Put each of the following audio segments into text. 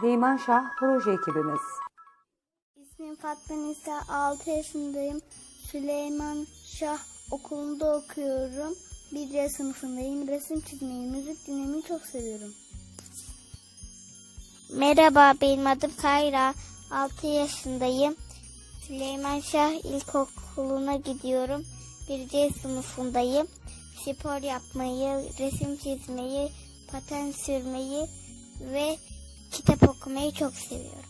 Süleyman Şah proje ekibimiz. İsmim Fatma Nisa, 6 yaşındayım. Süleyman Şah okulunda okuyorum. Bir C sınıfındayım. Resim çizmeyi, müzik dinlemeyi çok seviyorum. Merhaba, benim adım Kayra. 6 yaşındayım. Süleyman Şah İlkokulu'na gidiyorum. C sınıfındayım. Spor yapmayı, resim çizmeyi, paten sürmeyi ve kitap okumayı çok seviyorum.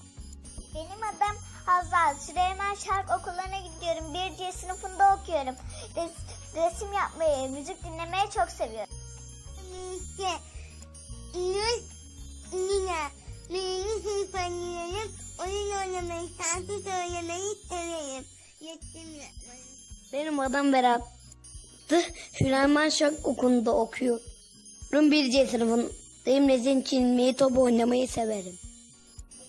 Benim adım Hazal. Süleyman Şark okullarına gidiyorum. Bir C sınıfında okuyorum. Res- resim yapmayı, müzik dinlemeyi çok seviyorum. Nina. Nina sınıflarım. Oyun oynamayı, şarkı söylemeyi severim. Resim yapmayı. Benim adım Berat. Süleyman Şak okulunda okuyorum. Bir C sınıfındayım. Resim çizmeyi, top oynamayı severim.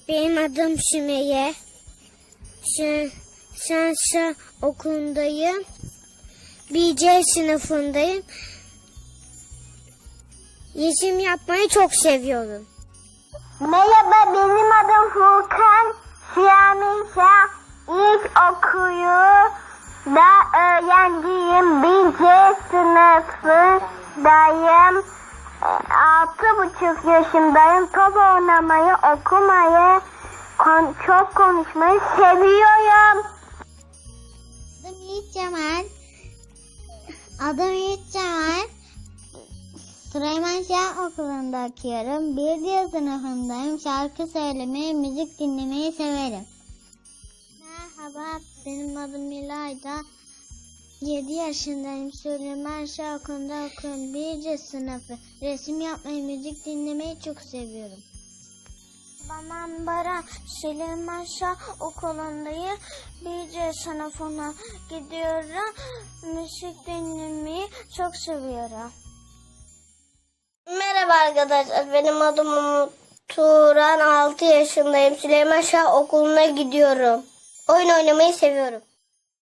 Benim adım Sümeyye. Şen, Şenşah okulundayım. Bir C sınıfındayım. Resim yapmayı çok seviyorum. Merhaba benim adım Furkan. Şah ilk okuyor. Da öğrenciyim. Bir C sınıfındayım. Altı buçuk yaşındayım. Top oynamayı, okumayı, kon- çok konuşmayı seviyorum. Adım Yiğit Cemal. Adım Yiğit Cemal. Süleyman Şah Okulu'nda okuyorum. Bir diğer sınıfındayım. Şarkı söylemeyi, müzik dinlemeyi severim. Merhaba, benim adım İlayda. 7 yaşındayım. Süleyman Şah Okulu'nda okuyorum. Birce sınıfı. Resim yapmayı, müzik dinlemeyi çok seviyorum. Babam Baran Süleyman Şah okulundayım. Birce sınıfına gidiyorum. Müzik dinlemeyi çok seviyorum. Merhaba arkadaşlar. Benim adım Umut Turan. 6 yaşındayım. Süleyman Şah okuluna gidiyorum. Oyun oynamayı seviyorum.